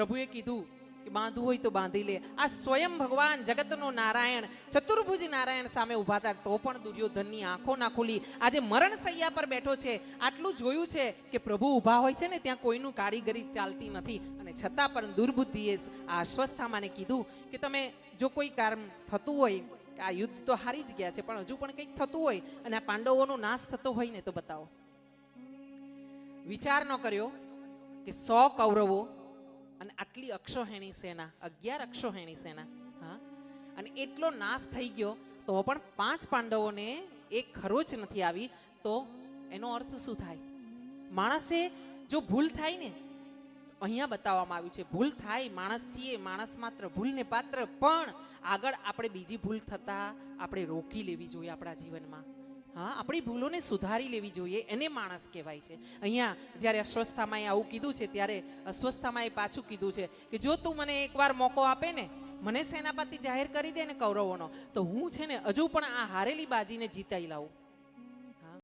પ્રભુએ કીધું કે બાંધવું હોય તો બાંધી લે. આ સ્વયં ભગવાન જગતનો નારાયણ, ચતુર્ભુજ નારાયણ સામે ઊભા હતા, તો પણ દુર્યોધનની આંખો ના ખુલી. આજે મરણ સૈયા પર બેઠો છે. આટલું જોયું છે કે પ્રભુ ઊભા હોય છે ને, ત્યાં કોઈનું કારીગરી ચાલતી નથી. અને છતાં પણ દુર્બુદ્ધિએ આ અશ્વસ્થામાને કીધું કે તમે જો કોઈ કામ થતું હોય આ યુદ્ધ તો હારી જ ગયા છે, પણ હજુ પણ કંઈક થતું હોય અને આ પાંડવોનો નાશ થતો હોય ને, તો બતાવો. વિચાર ન કર્યો કે સો કૌરવો અને આટલી અક્ષોહેણી સેના, અગિયાર અક્ષોહેણી સેના, હા? અને એટલો નાશ થઈ ગયો, તો પણ પાંચ પાંડવોને એક ખરોચ નથી આવી, તો એનો અર્થ શું થાય? માણસે જો ભૂલ થાય ને, અહીંયા બતાવવામાં આવ્યું છે, ભૂલ થાય, માણસ છીએ, માણસ માત્ર ભૂલને પાત્ર, પણ આગળ આપણે બીજી ભૂલ થતા આપણે રોકી લેવી જોઈએ આપણા જીવનમાં. હા, આપણી ભૂલોને સુધારી લેવી જોઈએ, એને માણસ કહેવાય છે. અહીંયા જ્યારે અસ્વસ્થામાએ આવું કીધું છે, ત્યારે અસ્વસ્થામાએ પાછું કીધું છે કે જો તું મને એકવાર મોકો આપે ને, મને સેનાપતિ જાહેર કરી દે ને કૌરવોનો, તો હું છે ને હજુ પણ આ હારેલી બાજીને જીતાઈ લાવું.